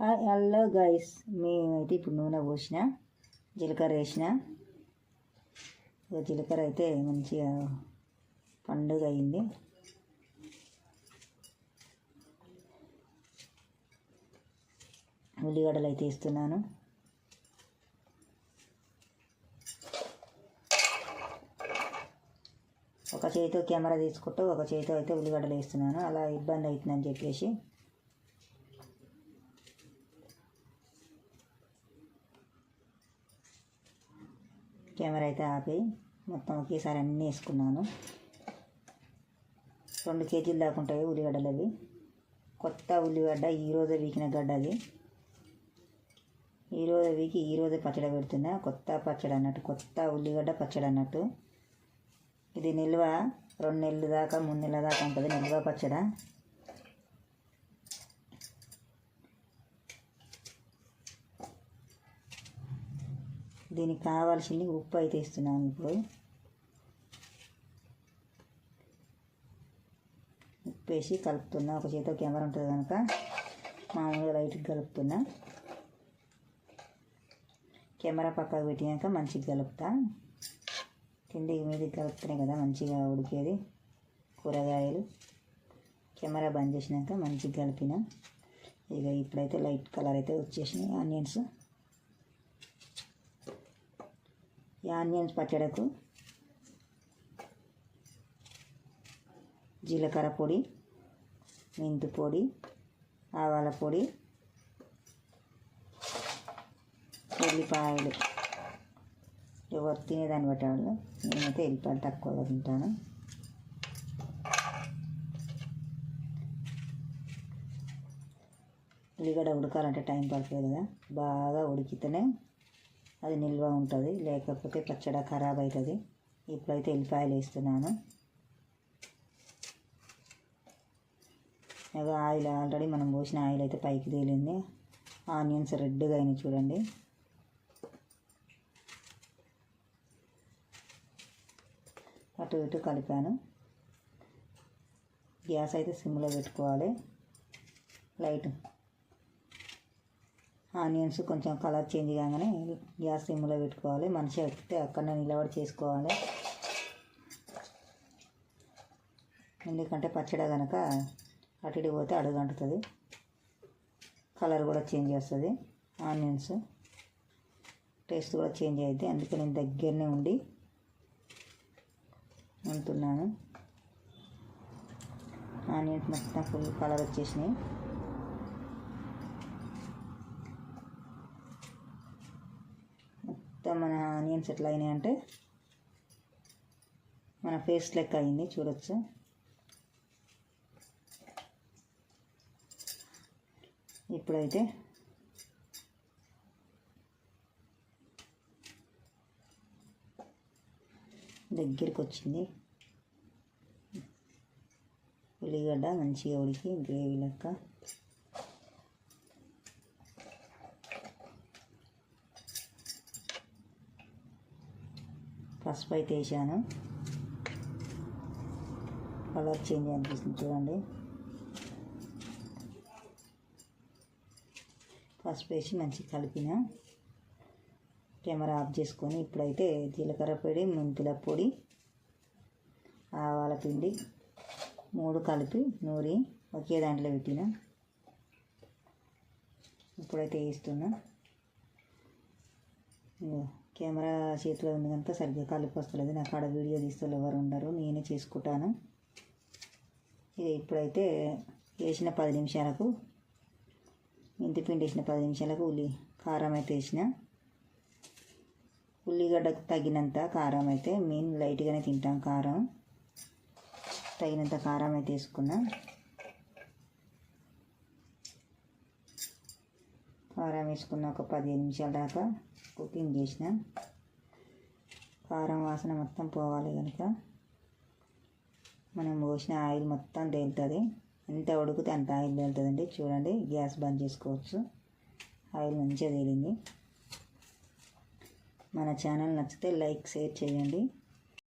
Hi hello guys. మేమైతే ఇప్పుడు నూనె పోసిన జీలకర్ర వేసిన. జీలకర్ర అయితే మంచిగా పండుగ అయింది. ఉల్లిగడ్డలు అయితే ఇస్తున్నాను ఒక చేతితో కెమెరా తీసుకుంటూ ఒక చేతితో అయితే ఉల్లిగడ్డలు వేస్తున్నాను. అలా ఇబ్బంది అవుతుందని చెప్పేసి కెమెరా అయితే ఆపి మొత్తం ఒకేసారి అన్నీ వేసుకున్నాను. రెండు కేజీలు దాకా ఉంటాయి ఉల్లిగడ్డలు అవి. కొత్త ఉల్లిగడ్డ ఈరోజు వీకిన గడ్డ అది. ఈరోజు వీకి ఈరోజు పచ్చడి పెడుతున్నా. కొత్త పచ్చడి అన్నట్టు కొత్త ఉల్లిగడ్డ పచ్చడి అన్నట్టు. ఇది నిల్వ రెండు నెలల దాకా మూడు నెలల దాకా ఉంటుంది నిల్వ పచ్చడ. దీనికి కావాల్సింది ఉప్పు అయితే ఇస్తున్నాను ఇప్పుడు. ఉప్పు వేసి కలుపుతున్నా. ఒక చేతిలో కెమెరా ఉంటుంది కనుక. మామూలుగా లైట్గా కలుపుతున్నా. కెమెరా పక్కకు పెట్టినాక మంచిగా కలుపుతా. తిండి మీద కలుపుతున్నాయి కదా మంచిగా ఉడికేది. కూరగాయలు. కెమెరా బంద్ చేసినాక మంచిగా కలిపిన. ఇక ఇప్పుడైతే లైట్ కలర్ అయితే వచ్చేసినాయి. ఆనియన్స్ ఆనియన్స్ పచ్చడకు జీలకర్ర పొడి మెంతి పొడి ఆవాల పొడి ఉల్లిపాయలు ఎవరు తినేదాన్ని బట్టి వాళ్ళు నేనైతే ఎల్లిపాయలు తక్కువగా తింటాను ఉల్లిగడ్డ ఉడకాలంటే టైం పడుతుంది కదా బాగా ఉడికితేనే అది నిల్వ ఉంటుంది లేకపోతే పచ్చడి ఖరాబ్ అవుతుంది ఇప్పుడైతే ఎల్లిపాయలు వేస్తున్నాను. ఇక ఆయిల్ ఆల్రెడీ మనం పోసిన ఆయిల్ అయితే పైకి తేలింది. ఆనియన్స్ రెడ్గా అయినాయి చూడండి. అటు ఇటు కలిపాను. గ్యాస్ అయితే సిమ్లో పెట్టుకోవాలి. లైట్ ఆనియన్స్ కొంచెం కలర్ చేంజ్ కాగానే గ్యాస్ సిమ్లో పెట్టుకోవాలి. మనిషి ఎక్కితే అక్కడనే నిలబడి చేసుకోవాలి. ఎందుకంటే పచ్చడి కనుక అటు ఇటు పోతే అడుగంటుతుంది కలర్ కూడా చేంజ్ చేస్తుంది. ఆనియన్స్ టేస్ట్ కూడా చేంజ్ అవుతుంది అందుకే నేను దగ్గరనే ఉండి ఉంటున్నాను. ఆనియన్స్ మొత్తం ఫుల్ కలర్ వచ్చేసినాయి. మొత్తం మన ఆనియన్స్ ఎట్లా అయినాయి అంటే మన ఫేస్ లెక్క అయింది చూడొచ్చు. ఇప్పుడైతే దగ్గరికి వచ్చింది ఉల్లిగడ్డ మంచిగా ఉడికి గ్రేవీ లెక్క. పసుపు అయితే వేసాను కలర్ చేంజ్ అనిపిస్తుంది చూడండి. పసుపు వేసి మంచిగా కలిపిన. కెమెరా ఆఫ్ చేసుకొని ఇప్పుడైతే జీలకర్ర పొడి మెంతుల పొడి ఆవాల పిండి మూడు కలిపి నూరి ఒకే దాంట్లో పెట్టిన. ఇప్పుడైతే వేస్తున్నా. కెమెరా చేతిలో ఉంది కనుక సరిగ్గా కలిపి వస్తలేదు నాకు ఆడ వీడియో తీస్తే ఎవరు ఉండరు నేనే చేసుకుంటాను. ఇక ఇప్పుడైతే వేసిన పది నిమిషాలకు మెంతి పిండి వేసిన పది నిమిషాలకు ఉల్లి కారం అయితే వేసిన. ఉల్లిగడ్డకు తగినంత కారం అయితే మేము లైట్గానే తింటాం కారం. తగినంత కారం అయితే వేసుకున్నా. కారం వేసుకున్న ఒక పదిహేను నిమిషాల దాకా కుకింగ్ చేసిన. కారం వాసన మొత్తం పోవాలి కనుక. మనం పోసిన ఆయిల్ మొత్తం తేలుతుంది. ఎంత ఉడికితే అంత ఆయిల్ తేలుతుందండి. చూడండి గ్యాస్ బంద్ చేసుకోవచ్చు. ఆయిల్ మంచిగా తేలింది. మన ఛానల్ నచ్చితే లైక్ షేర్ చేయండి.